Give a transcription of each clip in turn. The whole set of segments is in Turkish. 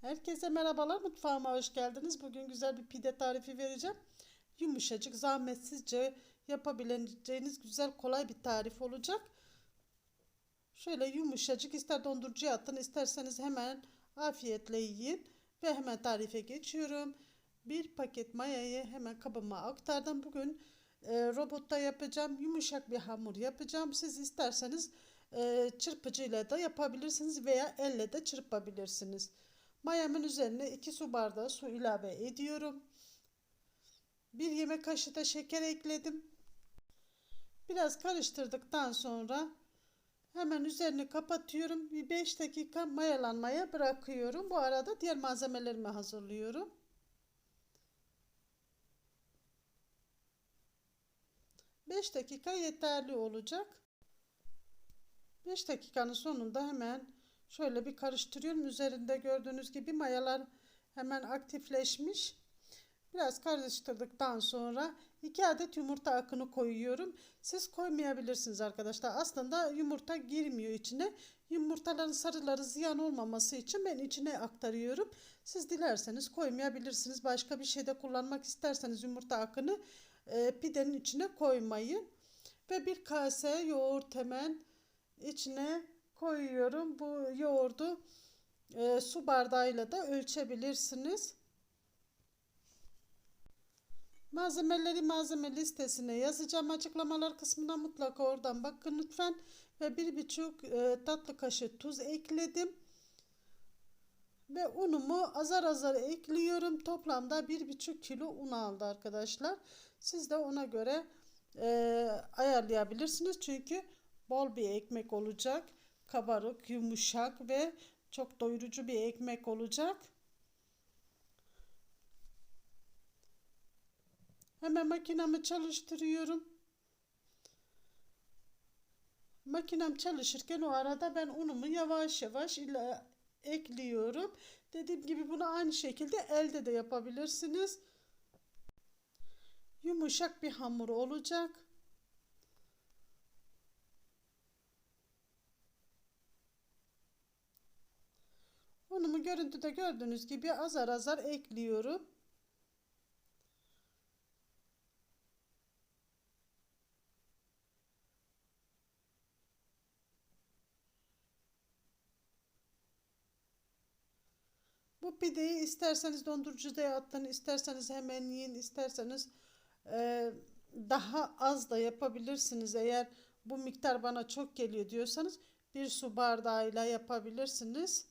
Herkese merhabalar mutfağıma hoş geldiniz. Bugün güzel bir pide tarifi vereceğim. Yumuşacık, zahmetsizce yapabileceğiniz güzel kolay bir tarif olacak. Şöyle yumuşacık ister dondurucuya atın isterseniz hemen afiyetle yiyin. Ve hemen tarife geçiyorum. Bir paket mayayı hemen kabıma aktardım. Bugün e, robotta yapacağım. Yumuşak bir hamur yapacağım. Siz isterseniz e, çırpıcıyla da yapabilirsiniz veya elle de çırpabilirsiniz. Mayamın üzerine 2 su bardağı su ilave ediyorum. 1 yemek kaşığı da şeker ekledim. Biraz karıştırdıktan sonra hemen üzerini kapatıyorum. Bir 5 dakika mayalanmaya bırakıyorum. Bu arada diğer malzemelerimi hazırlıyorum. Beş dakika yeterli olacak. 5 dakikanın sonunda hemen Şöyle bir karıştırıyorum. Üzerinde gördüğünüz gibi mayalar hemen aktifleşmiş. Biraz karıştırdıktan sonra 2 adet yumurta akını koyuyorum. Siz koymayabilirsiniz arkadaşlar. Aslında yumurta girmiyor içine. Yumurtaların sarıları ziyan olmaması için ben içine aktarıyorum. Siz dilerseniz koymayabilirsiniz. Başka bir şeyde kullanmak isterseniz yumurta akını e, pidenin içine koymayın. Ve bir kase yoğurt hemen içine koyuyorum. Bu yoğurdu e, su bardağıyla da ölçebilirsiniz. Malzemeleri malzeme listesine yazacağım. Açıklamalar kısmına mutlaka oradan bakın lütfen. Ve bir buçuk e, tatlı kaşığı tuz ekledim. Ve unumu azar azar ekliyorum. Toplamda bir buçuk kilo un aldı arkadaşlar. Siz de ona göre e, ayarlayabilirsiniz. Çünkü bol bir ekmek olacak kabarık, yumuşak ve çok doyurucu bir ekmek olacak. Hemen makinamı çalıştırıyorum. Makinem çalışırken o arada ben unumu yavaş yavaş ile ekliyorum. Dediğim gibi bunu aynı şekilde elde de yapabilirsiniz. Yumuşak bir hamur olacak. Unumu görüntüde gördüğünüz gibi azar azar ekliyorum. Bu pideyi isterseniz dondurucuda atın, isterseniz hemen yiyin, isterseniz e, daha az da yapabilirsiniz. Eğer bu miktar bana çok geliyor diyorsanız bir su bardağıyla yapabilirsiniz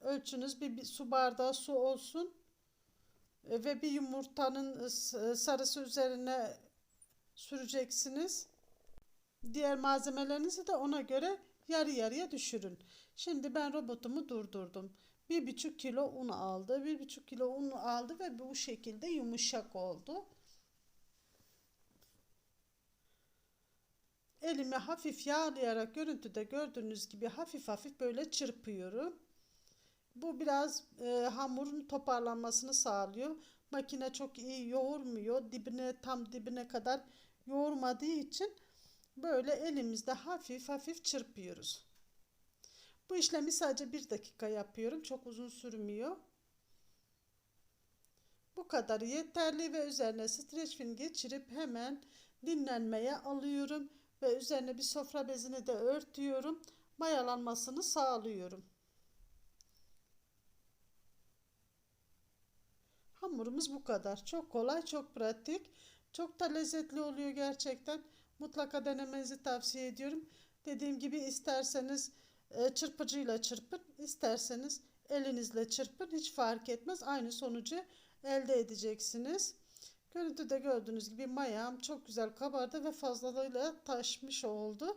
ölçünüz bir, bir su bardağı su olsun e, ve bir yumurtanın e, sarısı üzerine süreceksiniz. Diğer malzemelerinizi de ona göre yarı yarıya düşürün. Şimdi ben robotumu durdurdum. Bir buçuk kilo un aldı. Bir buçuk kilo un aldı ve bu şekilde yumuşak oldu. Elimi hafif yağlayarak görüntüde gördüğünüz gibi hafif hafif böyle çırpıyorum. Bu biraz e, hamurun toparlanmasını sağlıyor. Makine çok iyi yoğurmuyor. Dibine tam dibine kadar yoğurmadığı için böyle elimizde hafif hafif çırpıyoruz. Bu işlemi sadece bir dakika yapıyorum. Çok uzun sürmüyor. Bu kadar yeterli ve üzerine streç film geçirip hemen dinlenmeye alıyorum ve üzerine bir sofra bezini de örtüyorum. Mayalanmasını sağlıyorum. Hamurumuz bu kadar. Çok kolay, çok pratik. Çok da lezzetli oluyor gerçekten. Mutlaka denemenizi tavsiye ediyorum. Dediğim gibi isterseniz e, çırpıcıyla çırpın, isterseniz elinizle çırpın. Hiç fark etmez. Aynı sonucu elde edeceksiniz. Görüntüde gördüğünüz gibi mayam çok güzel kabardı ve fazlalığıyla taşmış oldu.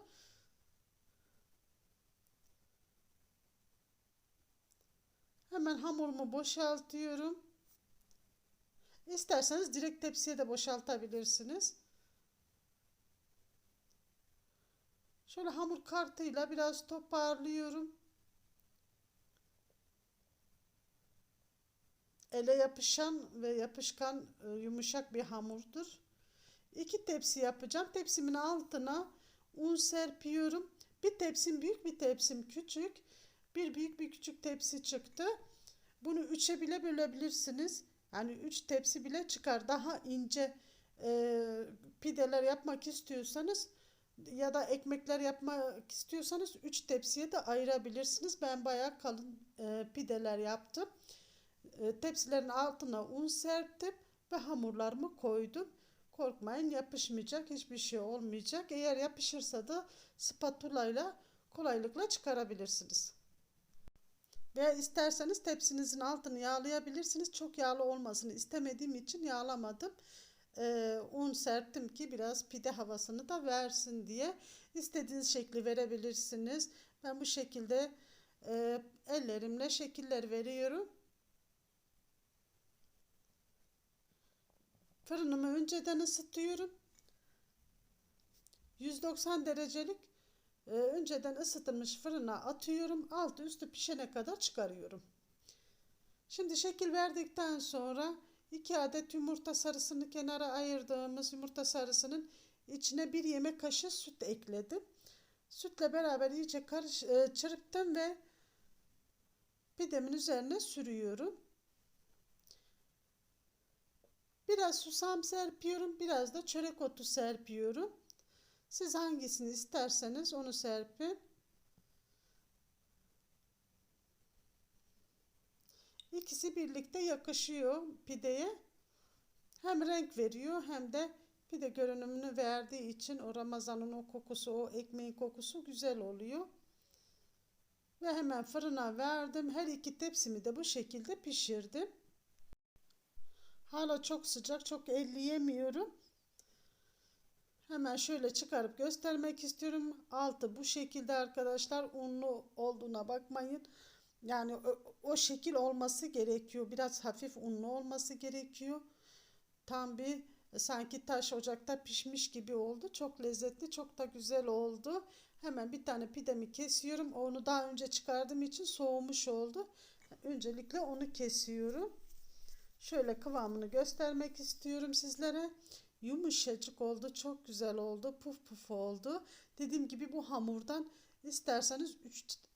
Hemen hamurumu boşaltıyorum. İsterseniz direkt tepsiye de boşaltabilirsiniz. Şöyle hamur kartıyla biraz toparlıyorum. Ele yapışan ve yapışkan e, yumuşak bir hamurdur. İki tepsi yapacağım. Tepsimin altına un serpiyorum. Bir tepsim büyük bir tepsim küçük. Bir büyük bir küçük tepsi çıktı. Bunu üçe bile bölebilirsiniz. Yani üç tepsi bile çıkar. Daha ince e, pideler yapmak istiyorsanız ya da ekmekler yapmak istiyorsanız üç tepsiye de ayırabilirsiniz. Ben bayağı kalın e, pideler yaptım. E, tepsilerin altına un serptim ve hamurlarımı koydum. Korkmayın yapışmayacak hiçbir şey olmayacak. Eğer yapışırsa da spatula ile kolaylıkla çıkarabilirsiniz. Veya isterseniz tepsinizin altını yağlayabilirsiniz. Çok yağlı olmasını istemediğim için yağlamadım. Ee, un serptim ki biraz pide havasını da versin diye. İstediğiniz şekli verebilirsiniz. Ben bu şekilde e, ellerimle şekiller veriyorum. Fırınımı önceden ısıtıyorum. 190 derecelik e, önceden ısıtılmış fırına atıyorum. Altı üstü pişene kadar çıkarıyorum. Şimdi şekil verdikten sonra 2 adet yumurta sarısını kenara ayırdığımız yumurta sarısının içine bir yemek kaşığı süt ekledim. Sütle beraber iyice karış, e, çırptım ve pidemin üzerine sürüyorum. Biraz susam serpiyorum, biraz da çörek otu serpiyorum. Siz hangisini isterseniz onu serpin. İkisi birlikte yakışıyor pideye. Hem renk veriyor hem de pide görünümünü verdiği için o Ramazan'ın o kokusu, o ekmeğin kokusu güzel oluyor. Ve hemen fırına verdim. Her iki tepsimi de bu şekilde pişirdim. Hala çok sıcak, çok elleyemiyorum. Hemen şöyle çıkarıp göstermek istiyorum. Altı bu şekilde arkadaşlar. Unlu olduğuna bakmayın. Yani o, o şekil olması gerekiyor. Biraz hafif unlu olması gerekiyor. Tam bir sanki taş ocakta pişmiş gibi oldu. Çok lezzetli, çok da güzel oldu. Hemen bir tane pidemi kesiyorum. Onu daha önce çıkardığım için soğumuş oldu. Öncelikle onu kesiyorum. Şöyle kıvamını göstermek istiyorum sizlere. Yumuşacık oldu, çok güzel oldu, puf puf oldu. Dediğim gibi bu hamurdan isterseniz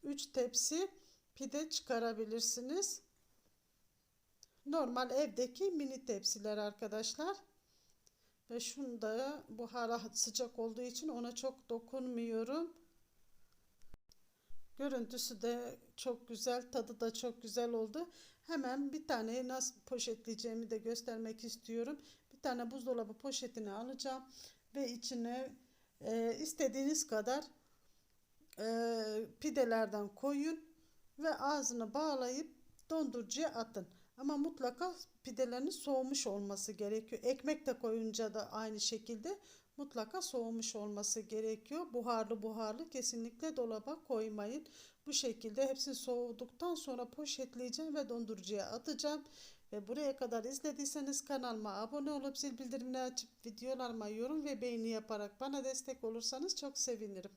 3 tepsi pide çıkarabilirsiniz. Normal evdeki mini tepsiler arkadaşlar. Ve şunu da bu hala sıcak olduğu için ona çok dokunmuyorum. Görüntüsü de çok güzel, tadı da çok güzel oldu. Hemen bir tane nasıl poşetleyeceğimi de göstermek istiyorum. Tane buzdolabı poşetini alacağım ve içine e, istediğiniz kadar e, pidelerden koyun ve ağzını bağlayıp dondurucuya atın. Ama mutlaka pidelerin soğumuş olması gerekiyor. Ekmek de koyunca da aynı şekilde mutlaka soğumuş olması gerekiyor. Buharlı buharlı kesinlikle dolaba koymayın. Bu şekilde hepsini soğuduktan sonra poşetleyeceğim ve dondurucuya atacağım. Ve buraya kadar izlediyseniz kanalıma abone olup zil bildirimini açıp videolarıma yorum ve beğeni yaparak bana destek olursanız çok sevinirim.